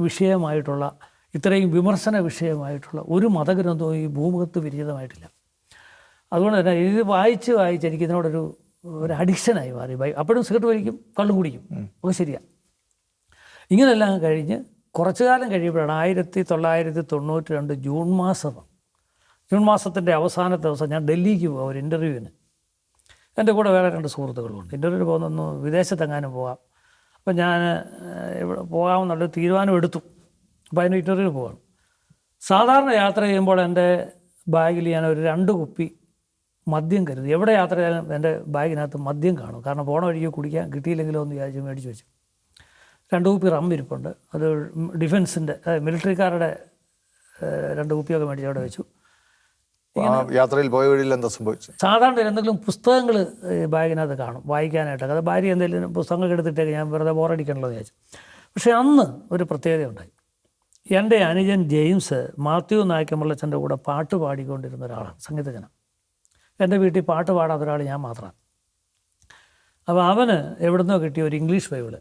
വിഷയമായിട്ടുള്ള ഇത്രയും വിമർശന വിഷയമായിട്ടുള്ള ഒരു മതഗ്രന്ഥവും ഈ ഭൂമുഖത്ത് വിരചിതമായിട്ടില്ല അതുകൊണ്ട് തന്നെ ഇത് വായിച്ച് വായിച്ച് എനിക്ക് ഇതിനോടൊരു ഒരു അഡിക്ഷനായി മാറി. ബൈ അപ്പോഴും സിഗരറ്റ് വലിക്കും കള്ളു കുടിക്കും. ഒക്കെ ശരിയാണ് ഇങ്ങനെല്ലാം കഴിഞ്ഞ് കുറച്ചു കാലം കഴിയുമ്പോഴാണ് ആയിരത്തി തൊള്ളായിരത്തി തൊണ്ണൂറ്റി രണ്ട് ജൂൺ മാസം. ജൂൺ മാസത്തിന്റെ അവസാനത്തെ ദിവസം ഞാൻ ഡൽഹിക്ക് പോകാം ഒരു ഇന്റർവ്യൂവിന് എന്റെ കൂടെ വേറെ രണ്ട് സുഹൃത്തുക്കളുണ്ട്. ഇന്റർവ്യൂവിന് പോകുന്നൊന്ന് വിദേശത്തെങ്ങാനും പോകാം അപ്പം ഞാൻ ഇവിടെ പോകാമെന്നുള്ള തീരുമാനം എടുത്തു. അപ്പോൾ അതിന് ഇന്റർവ്യൂവിന് പോകണം സാധാരണ യാത്ര ചെയ്യുമ്പോൾ എന്റെ ബാഗിൽ ഞാൻ ഒരു രണ്ട് കുപ്പി മദ്യം കരുതി. എവിടെ യാത്ര ചെയ്താലും എന്റെ ബാഗിനകത്ത് മദ്യം കാണും. കാരണം പോണ വഴിക്ക് കുടിക്കാൻ കിട്ടിയില്ലെങ്കിലോ എന്ന് വിചാരിച്ച് മേടിച്ച് വെച്ചു. രണ്ട് കുപ്പി റം ഇരിപ്പുണ്ട്. അത് ഡിഫൻസിന്റെ മിലിറ്ററിക്കാരുടെ രണ്ട് കുപ്പിയൊക്കെ മേടിച്ച് അവിടെ വെച്ചു. യാത്രയിൽ പോയ വഴിയിൽ എന്താ സംഭവിച്ചു സാധാരണ എന്തെങ്കിലും പുസ്തകങ്ങൾ ബാഗിനകത്ത് കാണും വായിക്കാനായിട്ടൊക്കെ. അത് ഭാര്യ എന്തെങ്കിലും പുസ്തകങ്ങൾ എടുത്തിട്ടേക്ക് ഞാൻ വെറുതെ ബോറടിക്കണല്ലോ വിചാരിച്ചു. പക്ഷേ അന്ന് ഒരു പ്രത്യേകത ഉണ്ടായി. എന്റെ അനുജൻ ജെയിംസ് മാത്യു നായ്ക്കമ്പള്ളച്ചന്റെ കൂടെ പാട്ട് പാടിക്കൊണ്ടിരുന്ന ഒരാളാണ് സംഗീതജനം എന്റെ വീട്ടിൽ പാട്ട് പാടാത്ത ഒരാൾ ഞാൻ മാത്രമാണ് അപ്പോൾ അവന് എവിടുന്നോ കിട്ടിയ ഒരു ഇംഗ്ലീഷ് ബൈബിൾ.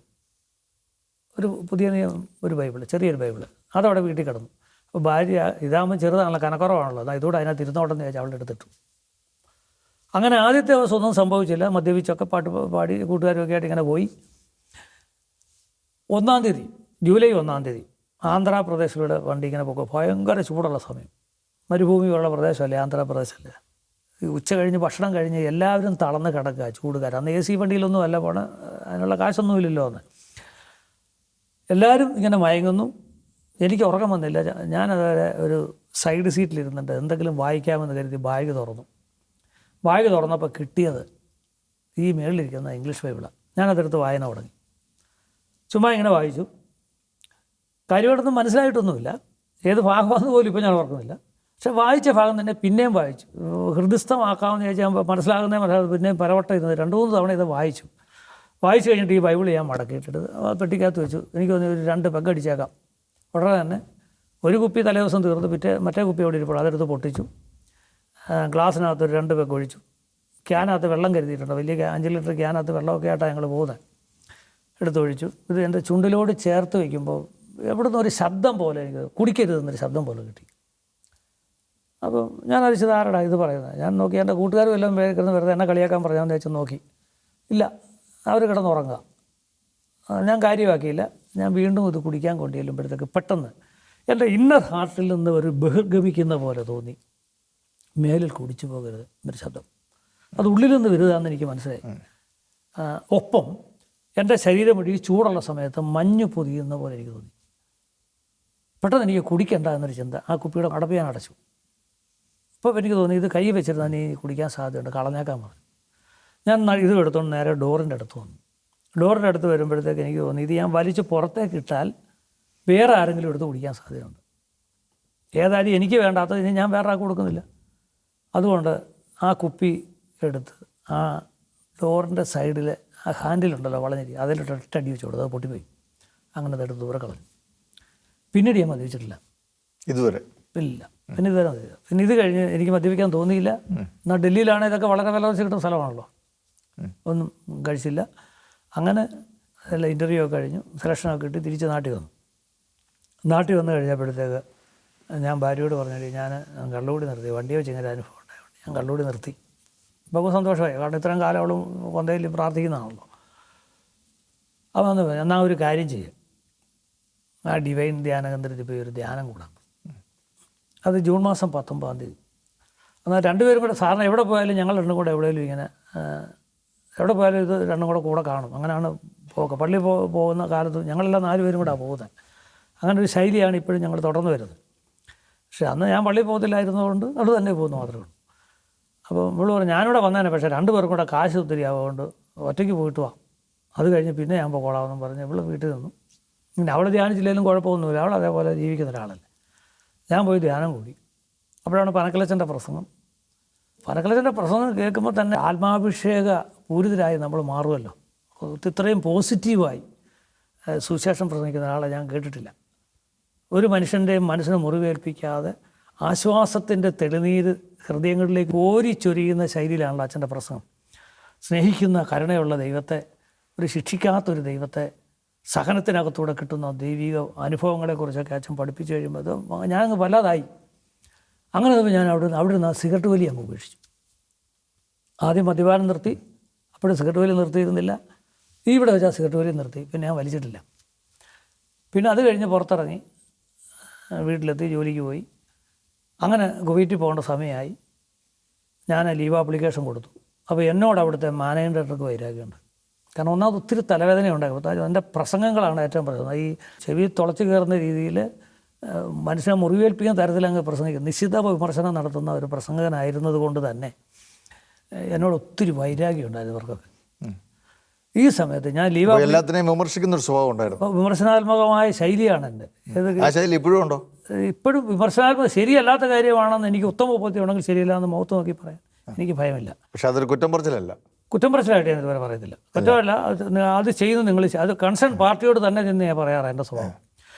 ഒരു പുതിയ നിയമം ഒരു ബൈബിൾ ചെറിയൊരു ബൈബിൾ. അതവിടെ വീട്ടിൽ കിടന്നു. അപ്പോൾ ഭാര്യ ഇതാകുമ്പോൾ ചെറുതാണല്ലോ കനക്കുറവാണല്ലോ. എന്നാൽ ഇതുകൂടെ അതിനകത്ത് ഇരുന്നോട്ടെന്ന് ചോദിച്ചാൽ അവളുടെ എടുത്തിട്ടു അങ്ങനെ ആദ്യത്തെ ദിവസം ഒന്നും സംഭവിച്ചില്ല. മദ്യപിച്ചൊക്കെ പാട്ട് പാടി കൂട്ടുകാരൊക്കെ ആയിട്ട് ഇങ്ങനെ പോയി. ഒന്നാം തീയതി ജൂലൈ ഒന്നാം തീയതി ആന്ധ്രാപ്രദേശിലൂടെ വണ്ടി ഇങ്ങനെ പോകും ഭയങ്കര ചൂടുള്ള സമയം. മരുഭൂമിയുള്ള പ്രദേശമല്ലേ ആന്ധ്രാപ്രദേശമല്ലേ? ഉച്ച കഴിഞ്ഞ് ഭക്ഷണം കഴിഞ്ഞ് എല്ലാവരും തളർന്ന് കിടക്കുക ചൂടുകാർ അന്ന് എ സി വണ്ടിയിലൊന്നും അല്ല പോണ. അതിനുള്ള കാശൊന്നും ഇല്ലല്ലോ അന്ന്. എല്ലാവരും ഇങ്ങനെ മയങ്ങുന്നു. എനിക്ക് ഉറക്കം വന്നില്ല. ഞാനത് ഒരു സൈഡ് സീറ്റിലിരുന്നിട്ട് എന്തെങ്കിലും വായിക്കാമെന്ന് കരുതി ബാഗ് തുറന്നു. ബാഗ് തുറന്നപ്പോൾ കിട്ടിയത് ഈ മേളിലിരിക്കുന്ന ഇംഗ്ലീഷ് ബൈബിളാണ് ഞാനതെടുത്ത് വായന തുടങ്ങി. ചുമ്മാ ഇങ്ങനെ വായിച്ചു. കാര്യമായിട്ടൊന്നും മനസ്സിലായിട്ടൊന്നുമില്ല. ഏത് ഭാഗമാണെന്ന് പോലും ഇപ്പോൾ ഞാൻ ഓർക്കുന്നില്ല. പക്ഷെ വായിച്ച ഭാഗം തന്നെ പിന്നെയും വായിച്ചു. ഹൃദയസ്ഥമാക്കാമെന്ന് ചോദിച്ചാൽ മനസ്സിലാകുന്നേ മനസ്സിലാകും പിന്നെയും പലവട്ടം ഇരുന്നത്. രണ്ട് മൂന്ന് തവണ ഇത് വായിച്ചു. വായിച്ചു കഴിഞ്ഞിട്ട് ഈ ബൈബിൾ ഞാൻ മടക്കിയിട്ടിട്ട് പെട്ടിക്കകത്ത് വെച്ചു. എനിക്ക് തോന്നി ഒരു രണ്ട് പെഗ് അടിച്ചേക്കാം. ഉടനെ തന്നെ ഒരു കുപ്പി തലേദിവസം തീർന്നു പിറ്റേ മറ്റേ കുപ്പി അവിടെ ഇരിപ്പോൾ അതെടുത്ത് പൊട്ടിച്ചു. ഗ്ലാസ്സിനകത്ത് ഒരു രണ്ട് പെഗ് ഒഴിച്ചു. ക്യാനകത്ത് വെള്ളം കരുതിയിട്ടുണ്ട്. വലിയ അഞ്ച് ലിറ്റർ ക്യാനകത്ത് വെള്ളമൊക്കെ ആയിട്ടാണ് ഞങ്ങൾ പോകുന്നത് എടുത്തൊഴിച്ചു ഇത് എന്റെ ചുണ്ടിലോട് ചേർത്ത് വയ്ക്കുമ്പോൾ എവിടുന്ന് ഒരു ശബ്ദം പോലെ എനിക്ക് കുടിക്കരുതെന്നൊരു ശബ്ദം പോലെ കിട്ടി. അപ്പോൾ ഞാൻ അരിച്ചത് ആരടാ ഇത് പറയുന്നത്? ഞാൻ നോക്കി എന്റെ കൂട്ടുകാരും എല്ലാം കിടന്ന് വെറുതെ എന്നെ കളിയാക്കാൻ പറഞ്ഞാന്ന് വെച്ച് നോക്കി. ഇല്ല അവർ കിടന്ന് ഉറങ്ങുക ഞാൻ കാര്യമാക്കിയില്ല. ഞാൻ വീണ്ടും ഇത് കുടിക്കാൻ കൊണ്ടു ചെല്ലുമ്പോഴത്തേക്ക് പെട്ടെന്ന് എന്റെ ഇന്നർ ഹാർട്ടിൽ നിന്ന് ഒരു ബഹിർഗമിക്കുന്ന പോലെ തോന്നി. മേലിൽ കുടിച്ചു പോകരുത് എന്നൊരു ശബ്ദം. അത് ഉള്ളിൽ നിന്ന് വരുതാന്ന് എനിക്ക് മനസ്സിലായി. ഒപ്പം എന്റെ ശരീരം ഒഴുകി ചൂടുള്ള സമയത്ത് മഞ്ഞ് പൊതിയുന്ന പോലെ എനിക്ക് തോന്നി. പെട്ടെന്ന് എനിക്ക് കുടിക്കണ്ട എന്നൊരു ചിന്ത ആ കുപ്പിയുടെ അടപ്പ് ഞാൻ അടച്ചു. അപ്പോൾ എനിക്ക് തോന്നി ഇത് കൈ വെച്ചിരുന്നാൽ നീ കുടിക്കാൻ സാധ്യതയുണ്ട്. കളഞ്ഞേക്കാൻ പറഞ്ഞു. ഞാൻ ഇതും എടുത്തുകൊണ്ട് നേരെ ഡോറിന്റെ അടുത്ത് വന്നു. ഡോറിന്റെ അടുത്ത് വരുമ്പോഴത്തേക്ക് എനിക്ക് തോന്നി ഇത് ഞാൻ വലിച്ച് പുറത്തേക്ക് ഇട്ടാൽ വേറെ ആരെങ്കിലും എടുത്ത് കുടിക്കാൻ സാധ്യതയുണ്ട്. ഏതായാലും എനിക്ക് വേണ്ടാത്തത് ഇനി ഞാൻ വേറെ ആൾക്ക് കൊടുക്കുന്നില്ല. അതുകൊണ്ട് ആ കുപ്പി എടുത്ത് ആ ഡോറിന്റെ സൈഡിൽ ആ ഹാൻഡിലുണ്ടല്ലോ വളഞ്ഞിരി അതിലിട്ട് ഒറ്റ അടി വെച്ച് കൊടുത്തു അത് പൊട്ടിപ്പോയി. അങ്ങനെ അതെടുത്ത് ദൂരെ കളഞ്ഞു. പിന്നീട് ഞാൻ മദ്യപിച്ചിട്ടില്ല. ഇതുവരെ? ഇല്ല. പിന്നെ ഇതുവരെ മതി പിന്നെ ഇത് കഴിഞ്ഞ് എനിക്ക് മദ്യപിക്കാൻ തോന്നിയില്ല. എന്നാൽ ഡൽഹിയിലാണ് ഇതൊക്കെ വളരെ വില വെച്ച് കിട്ടുന്ന സ്ഥലമാണല്ലോ. ഒന്നും കഴിച്ചില്ല. അങ്ങനെ എല്ലാം ഇന്റർവ്യൂ ഒക്കെ കഴിഞ്ഞു. സെലക്ഷനൊക്കെ കിട്ടി. തിരിച്ച് നാട്ടിൽ വന്നു. നാട്ടിൽ വന്നു കഴിഞ്ഞപ്പോഴത്തേക്ക് ഞാൻ ഭാര്യയോട് പറഞ്ഞു ഞാൻ കള്ളുകൂടി നിർത്തി. വണ്ടി വെച്ച് ഇങ്ങനെ അനുഭവം ഉണ്ടായതുകൊണ്ട് ഞാൻ കള്ളുകൂടി നിർത്തി. ഇപ്പോൾ സന്തോഷമായി. കാരണം ഇത്രയും കാലം അവളും കൊന്തയിൽ പ്രാർത്ഥിക്കുന്നതാണല്ലോ. അപ്പോൾ എന്നാൽ ഒരു കാര്യം ചെയ്യും. ആ ഡിവൈൻ ധ്യാനകേന്ദ്രത്തിൽ പോയി ഒരു ധ്യാനം കൂടാം അത് ജൂൺ മാസം പത്തൊമ്പതാം തീയതി. എന്നാൽ രണ്ടുപേരും കൂടെ സാറിന് എവിടെ പോയാലും ഞങ്ങൾ രണ്ടും കൂടെ എവിടെയെങ്കിലും ഇങ്ങനെ എവിടെ പോയാലും ഇത് രണ്ടും കൂടെ കൂടെ കാണും. അങ്ങനെയാണ് പോക്ക്. പള്ളി പോ പോകുന്ന കാലത്ത് ഞങ്ങളെല്ലാം നാല് പേരും കൂടെ പോകുന്നത്. അങ്ങനെ ഒരു ശൈലിയാണ് ഇപ്പോഴും ഞങ്ങൾ തുടർന്ന് വരുന്നത്. പക്ഷേ അന്ന് ഞാൻ പള്ളിയിൽ പോകത്തില്ലായിരുന്നതുകൊണ്ട് അവിടെ തന്നെ പോകുന്നു മാത്രമേ ഉള്ളൂ. അപ്പോൾ ഇവൾ പറഞ്ഞു ഞാനിവിടെ വന്നേനെ പക്ഷേ രണ്ട് പേർക്കും കൂടെ കാശ് ഒത്തിരി ആവുകൊണ്ട് ഒറ്റയ്ക്ക് പോയിട്ട് വാ. അത് കഴിഞ്ഞ് പിന്നെ ഞാൻ പോകോളാമെന്നും പറഞ്ഞ് ഇവൾ വീട്ടിൽ നിന്നു. പിന്നെ അവൾ ധ്യാനിച്ചില്ലെങ്കിലും കുഴപ്പമൊന്നുമില്ല. അവൾ അതേപോലെ ജീവിക്കുന്ന ഒരാളല്ലേ. ഞാൻ പോയി ധ്യാനം കൂടി. അപ്പോഴാണ് പനക്കലച്ചന്റെ പ്രസംഗം. പനക്കലച്ചന്റെ പ്രസംഗം കേൾക്കുമ്പോൾ തന്നെ ആത്മാഭിഷേക പൂരിതരായി നമ്മൾ മാറുമല്ലോ. ഇത്രയും പോസിറ്റീവായി സുശേഷം പ്രസംഗിക്കുന്ന ഒരാളെ ഞാൻ കേട്ടിട്ടില്ല. ഒരു മനുഷ്യന്റെയും മനസ്സിനെ മുറിവേൽപ്പിക്കാതെ ആശ്വാസത്തിന്റെ തെളിനീര് ഹൃദയങ്ങളിലേക്ക് ഓരിച്ചൊരിയുന്ന ശൈലിയിലാണല്ലോ അച്ഛന്റെ പ്രസംഗം. സ്നേഹിക്കുന്ന കരുണയുള്ള ദൈവത്തെ ഒരു ശിക്ഷിക്കാത്തൊരു ദൈവത്തെ സഹനത്തിനകത്തൂടെ കിട്ടുന്ന ദൈവിക അനുഭവങ്ങളെക്കുറിച്ചൊക്കെ അച്ഛൻ പഠിപ്പിച്ചു കഴിയുമ്പോൾ അത് ഞാനങ്ങ് വല്ലാതായി. അങ്ങനെ തന്നെ ഞാൻ അവിടെ അവിടെ നിന്ന് സിഗരറ്റ് വലി അങ്ങ് ഉപേക്ഷിച്ചു. ആദ്യം മദ്യപാനം നിർത്തി അപ്പോഴും സിഗരറ്റ് വലി നിർത്തിയിരുന്നില്ല. ഇവിടെ വെച്ചാൽ സിഗരറ്റ് വലി നിർത്തി പിന്നെ ഞാൻ വലിച്ചിട്ടില്ല. പിന്നെ അത് കഴിഞ്ഞ് പുറത്തിറങ്ങി വീട്ടിലെത്തി ജോലിക്ക് പോയി. അങ്ങനെ കുവൈറ്റിൽ പോകേണ്ട സമയമായി. ഞാൻ ലീവ് ആപ്ലിക്കേഷൻ കൊടുത്തു. അപ്പോൾ എന്നോട് അവിടുത്തെ മാനേജർക്ക് വൈരാഗ്യമുണ്ട്. കാരണം ഒന്നാമത് ഒത്തിരി തലവേദന ഉണ്ടാകും എന്റെ പ്രസംഗങ്ങളാണ് ഏറ്റവും പ്രധാനം. ഈ ചെവി തുളച്ചു കയറുന്ന രീതിയിൽ മനുഷ്യനെ മുറിവേൽപ്പിക്കുന്ന തരത്തിൽ അങ്ങ് പ്രസംഗിക്കും. നിശ്ചിത വിമർശനം നടത്തുന്ന ഒരു പ്രസംഗകനായിരുന്നത് കൊണ്ട് തന്നെ എന്നോട് ഒത്തിരി വൈരാഗ്യം ഉണ്ടായിരുന്നു ഇവർക്കൊക്കെ. ഈ സമയത്ത് ഞാൻ ലീവ് എല്ലാത്തിനെയും വിമർശിക്കുന്ന ഒരു സ്വഭാവം ഉണ്ടായിരുന്നു. വിമർശനാത്മകമായ ശൈലിയാണ് എന്റെ ശൈലി ഇപ്പോഴും ഉണ്ടോ? ഇപ്പോഴും വിമർശനാത്മക ശരിയല്ലാത്ത കാര്യമാണെന്ന് എനിക്ക് ഉത്തമ ബോധ്യം ഉണ്ടെങ്കിൽ ശരിയല്ല എന്ന് മുഖത്ത് നോക്കി പറയാൻ എനിക്ക് ഭയമില്ല. പക്ഷെ അതൊരു കുറ്റം പറച്ചിലല്ല. കുറ്റം പ്രശ്നമായിട്ട് ഞാൻ ഇതുവരെ പറയത്തില്ല. കുറ്റമല്ല അത് ചെയ്യുന്നു നിങ്ങൾ അത് കൺസേൺ പാർട്ടിയോട് തന്നെ ചെന്ന് ഞാൻ പറയാറ് എന്റെ സ്വഭാവം.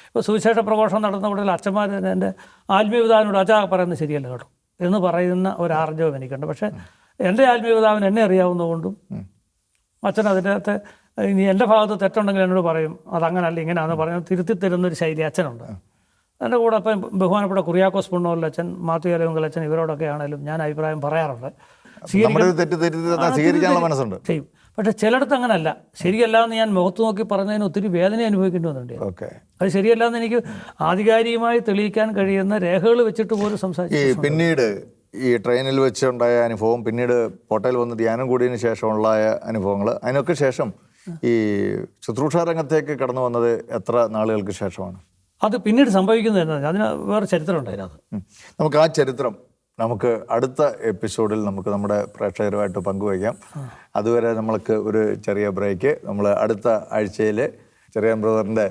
ഇപ്പോൾ സുവിശേഷ പ്രഘോഷണം നടന്ന കൂടുതൽ അച്ഛന്മാർ എന്റെ ആത്മീയപിതാവിനോട് അച്ഛാ പറയുന്നത് ശരിയല്ല കേട്ടോ. എന്ന് പറയുന്ന ഒരു ആർജവം എനിക്കുണ്ട്. പക്ഷേ എന്റെ ആത്മീയപിതാവിന് എന്നെ അറിയാവുന്നതുകൊണ്ടും അച്ഛൻ അതിന്റെ അകത്ത് ഇനി എന്റെ ഭാഗത്ത് തെറ്റുണ്ടെങ്കിൽ എന്നോട് പറയും അതങ്ങനല്ല ഇങ്ങനെയാണെന്ന് പറഞ്ഞ് തിരുത്തി തരുന്നൊരു ശൈലി അച്ഛനുണ്ട്. എന്റെ കൂടെ ഇപ്പം ബഹുമാനപ്പെട്ട കുറിയാക്കോസ് പുണ്ണോറിൽ അച്ഛൻ മാത്യു അലവങ്കൽ അച്ഛൻ ഇവരോടൊക്കെ ആണെങ്കിലും ഞാൻ അഭിപ്രായം പറയാറുണ്ട്. നമ്മുടെ ഒരു തെറ്റ് സ്വീകരിക്കാനുള്ള മനസ്സുണ്ട്. ചെയ്യും. പക്ഷെ ചിലയിടത്ത് അങ്ങനല്ല. ശരിയല്ല എന്ന് ഞാൻ മുഖത്ത് നോക്കി പറഞ്ഞതിന് ഒത്തിരി വേദന അനുഭവിക്കേണ്ടി വന്നിട്ടുണ്ട്. ഓക്കെ. അത് ശരിയല്ല എന്ന് എനിക്ക് ആധികാരികമായി തെളിയിക്കാൻ കഴിയുന്ന രേഖകൾ വെച്ചിട്ട് പോലും സംസാരിച്ചു പിന്നീട് ഈ ട്രെയിനിൽ വെച്ചുണ്ടായ അനുഭവം പിന്നീട് ഹോട്ടലിൽ വന്ന് ധ്യാനം കൂടിയതിന് ശേഷമുള്ള അനുഭവങ്ങൾ അതിനൊക്കെ ശേഷം ഈ ശുശ്രൂഷ രംഗത്തേക്ക് കടന്നു വന്നത് എത്ര നാളുകൾക്ക് ശേഷമാണ്? അത് പിന്നീട് സംഭവിക്കുന്നത് അതിന് വേറെ ചരിത്രമുണ്ടായിരുന്നു നമുക്ക് ആ ചരിത്രം നമുക്ക് അടുത്ത എപ്പിസോഡിൽ നമുക്ക് നമ്മുടെ പ്രേക്ഷകരുമായിട്ട് പങ്കുവയ്ക്കാം. അതുവരെ നമ്മൾക്ക് ഒരു ചെറിയ ബ്രേക്ക്. നമ്മൾ അടുത്ത ആഴ്ചയിൽ ചെറിയ ബ്രദറിന്റെ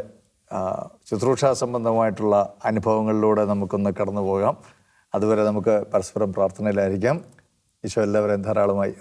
ശുശ്രൂഷ സംബന്ധമായിട്ടുള്ള അനുഭവങ്ങളിലൂടെ നമുക്കൊന്ന് കടന്നു പോകാം അതുവരെ നമുക്ക് പരസ്പരം പ്രാർത്ഥനയിലായിരിക്കാം. ഈശോ എല്ലാവരെയും ധാരാളമായി.